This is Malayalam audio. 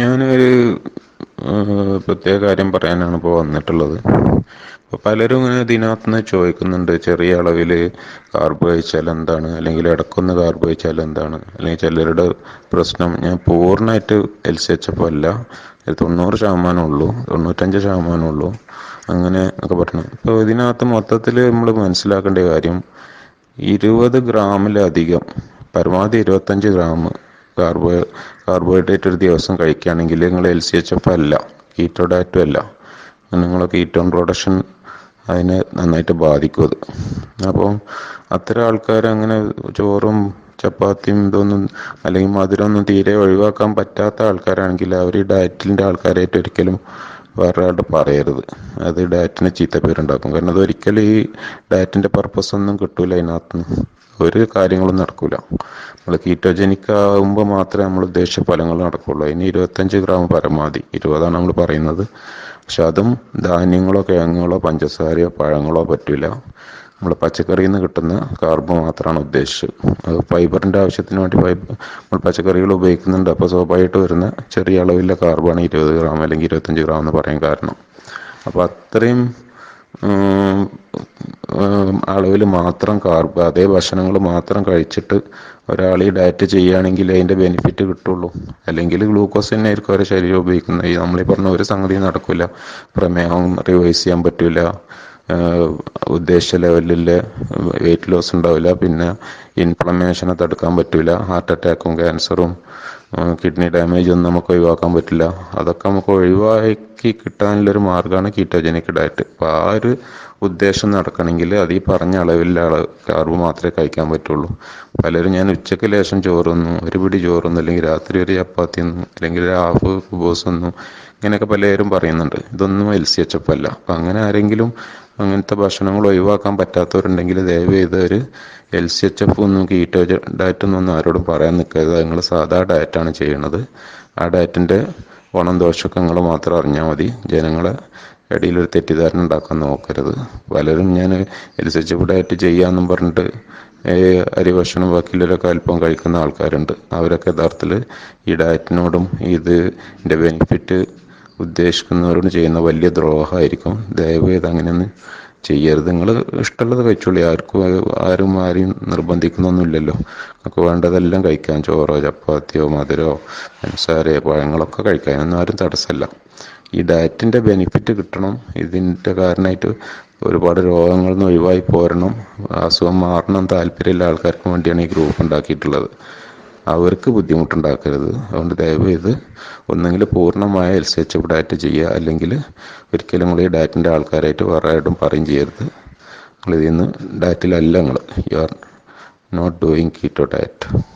ഞാനൊരു പ്രത്യേക കാര്യം പറയാനാണ് ഇപ്പോൾ വന്നിട്ടുള്ളത്. ഇപ്പോൾ പലരും ഇങ്ങനെ ഇതിനകത്തുനിന്ന് ചോദിക്കുന്നുണ്ട് ചെറിയ അളവിൽ കാർബ് കഴിച്ചാൽ എന്താണ് അല്ലെങ്കിൽ ഇടക്കൊന്ന് കാർബ് കഴിച്ചാൽ എന്താണ് അല്ലെങ്കിൽ ചിലരുടെ പ്രശ്നം ഞാൻ പൂർണമായിട്ട് എൽ സി എച്ച് എഫ് അല്ല തൊണ്ണൂറ് ശതമാനം ഉള്ളൂ തൊണ്ണൂറ്റഞ്ച് ശതമാനം ഉള്ളൂ അങ്ങനെ ഒക്കെ പറഞ്ഞു. ഇപ്പോൾ ഇതിനകത്ത് മൊത്തത്തിൽ നമ്മൾ മനസ്സിലാക്കേണ്ട കാര്യം ഇരുപത് ഗ്രാമിലധികം പരമാവധി ഇരുപത്തഞ്ച് ഗ്രാം കാർബോ കാർബോഹൈഡ്രേറ്റ് ഒരു ദിവസം കഴിക്കുകയാണെങ്കിൽ നിങ്ങൾ എൽ സി എച്ച് എഫ് അല്ല കീറ്റോ ഡയറ്റും അല്ല. നിങ്ങൾ കീറ്റോൺ പ്രൊഡക്ഷൻ അതിനെ നന്നായിട്ട് ബാധിക്കും അത്. അപ്പോൾ അത്തരം ആൾക്കാർ അങ്ങനെ ചോറും ചപ്പാത്തിയും ഇതൊന്നും അല്ലെങ്കിൽ മധുരമൊന്നും തീരെ ഒഴിവാക്കാൻ പറ്റാത്ത ആൾക്കാരാണെങ്കിൽ അവർ ഈ ഡയറ്റിന്റെ ആൾക്കാരായിട്ട് ഒരിക്കലും വേറൊരാളുടെ പറയരുത്. അത് ഡയറ്റിന് ചീത്തപ്പേരുണ്ടാക്കും കാരണം അത് ഒരിക്കലും ഈ ഡയറ്റിന്റെ പർപ്പസ് ഒന്നും കിട്ടൂല അതിനകത്തുനിന്ന് ഒരു കാര്യങ്ങളും നടക്കില്ല നമ്മൾ കീറ്റോജനിക് ആകുമ്പോൾ മാത്രമേ നമ്മൾ ഉദ്ദേശിച്ച ഫലങ്ങൾ നടക്കുള്ളൂ. അതിന് ഇരുപത്തഞ്ച് ഗ്രാം പരമാവധി ഇരുപതാണ് നമ്മൾ പറയുന്നത്. പക്ഷെ അതും ധാന്യങ്ങളോ കിഴങ്ങുകളോ പഞ്ചസാരയോ പഴങ്ങളോ പറ്റില്ല. നമ്മൾ പച്ചക്കറിയിൽ നിന്ന് കിട്ടുന്ന കാർബ് മാത്രമാണ് ഉദ്ദേശിച്ചത്. അത് ഫൈബറിന്റെ ആവശ്യത്തിന് വേണ്ടി ഫൈബർ നമ്മൾ പച്ചക്കറികൾ ഉപയോഗിക്കുന്നുണ്ട്. അപ്പോൾ സ്വാഭാവികമായിട്ട് വരുന്ന ചെറിയ അളവിലെ കാർബാണ് ഇരുപത് ഗ്രാം അല്ലെങ്കിൽ ഇരുപത്തഞ്ച് ഗ്രാം എന്ന് പറയാൻ കാരണം. അപ്പോൾ അത്രയും അളവിൽ മാത്രം കാർബ് അതേ ഭക്ഷണങ്ങൾ മാത്രം കഴിച്ചിട്ട് ഒരാൾ ഈ ഡയറ്റ് ചെയ്യുകയാണെങ്കിൽ അതിന്റെ ബെനിഫിറ്റ് കിട്ടുള്ളൂ. അല്ലെങ്കിൽ ഗ്ലൂക്കോസ് തന്നെ ആയിരിക്കും അവരുടെ ശരീരം ഉപയോഗിക്കുന്നത്. ഈ നമ്മളീ പറഞ്ഞ ഒരു സംഗതി നടക്കില്ല പ്രമേഹം റിവൈസ് ചെയ്യാൻ പറ്റില്ല ഉദ്ദേശ ലെവലിൽ വെയിറ്റ് ലോസ് ഉണ്ടാവില്ല. പിന്നെ ഇൻഫ്ലമേഷനെ തടുക്കാൻ പറ്റില്ല ഹാർട്ട് അറ്റാക്കും ക്യാൻസറും കിഡ്നി ഡാമേജ് ഒന്നും നമുക്ക് ഒഴിവാക്കാൻ പറ്റില്ല. അതൊക്കെ നമുക്ക് ഒഴിവാക്കി കിട്ടാനുള്ളൊരു മാർഗമാണ് കീറ്റോജനിക് ഡയറ്റ് അപ്പോൾ ആ ഒരു ഉദ്ദേശം നടക്കണമെങ്കിൽ അത് ഈ പറഞ്ഞ അളവിലുള്ള അളവ് കാർബ് മാത്രമേ കഴിക്കാൻ പറ്റുള്ളൂ. പലരും ഞാൻ ഉച്ചയ്ക്ക് ലേശം ചോറൊന്നും ഒരു പിടി ചോറൊന്നും അല്ലെങ്കിൽ രാത്രി ഒരു ചപ്പാത്തി ഒന്നും അല്ലെങ്കിൽ ഒരു ഹാഫ് കുബോസ് ഒന്നും ഇങ്ങനെയൊക്കെ പലരും പറയുന്നുണ്ട്. ഇതൊന്നും എൽ സി എച്ച് എഫ് അല്ല. അപ്പം അങ്ങനെ ആരെങ്കിലും അങ്ങനത്തെ ഭക്ഷണങ്ങൾ ഒഴിവാക്കാൻ പറ്റാത്തവരുണ്ടെങ്കിൽ ദയവ് ചെയ്ത് ഒരു എൽ സി എച്ച് എഫ് ഒന്നും കീറ്റോ ഡയറ്റ് ഒന്നും ആരോടും പറയാൻ നിൽക്കരുത് നിങ്ങൾ സാധാ ഡയറ്റാണ് ചെയ്യണത് ആ ഡയറ്റിന്റെ ഗുണം ദോഷമൊക്കെ നിങ്ങൾ മാത്രം അറിഞ്ഞാൽ മതി. ജനങ്ങളെ ഇടയിൽ ഒരു തെറ്റിദ്ധാരണ ഉണ്ടാക്കാൻ നോക്കരുത്. പലരും ഞാൻ L C H F diet ചെയ്യാമെന്നും പറഞ്ഞിട്ട് അരി ഭക്ഷണം ബാക്കിയുള്ളവരൊക്കെ അല്പം കഴിക്കുന്ന ആൾക്കാരുണ്ട്. അവരൊക്കെ യഥാർത്ഥത്തിൽ ഈ ഡയറ്റിനോടും ഇതിന്റെ ബെനിഫിറ്റ് ഉദ്ദേശിക്കുന്നവരോട് ചെയ്യുന്ന വലിയ ദ്രോഹമായിരിക്കും. ദയവ് ചെയ്ത് അങ്ങനെയൊന്നും ചെയ്യരുത്. നിങ്ങൾ ഇഷ്ടമുള്ളത് കഴിച്ചോളി. ആർക്കും ആരും ആരെയും നിർബന്ധിക്കുന്നൊന്നുമില്ലല്ലോ. നമുക്ക് വേണ്ടതെല്ലാം കഴിക്കാം. ചോറോ ചപ്പാത്തിയോ മധുരമോ പഞ്ചസാരയോ പഴങ്ങളൊക്കെ കഴിക്കാം. ഒന്നും ആരും തടസ്സമല്ല ഈ ഡയറ്റിന്റെ ബെനിഫിറ്റ് കിട്ടണം. ഇതിന്റെ കാരണമായിട്ട് ഒരുപാട് രോഗങ്ങളിൽ നിന്ന് ഒഴിവായി പോരണം. അസുഖം മാറണം താല്പര്യമുള്ള ആൾക്കാർക്ക് വേണ്ടിയാണ് ഈ ഗ്രൂപ്പ് ഉണ്ടാക്കിയിട്ടുള്ളത്. അവർക്ക് ബുദ്ധിമുട്ടുണ്ടാക്കരുത്. അതുകൊണ്ട് ദയവ് ഇത് ഒന്നെങ്കിൽ പൂർണമായ L C H F diet ചെയ്യുക. അല്ലെങ്കിൽ ഒരിക്കലും നിങ്ങൾ ഈ ഡാറ്റിന്റെ ആൾക്കാരായിട്ട് വേറെ ആയിട്ടും പറയും ചെയ്യരുത്. നിങ്ങളിതിൽ നിന്ന് ഡാറ്റിലല്ല നിങ്ങൾ. You are not doing keto diet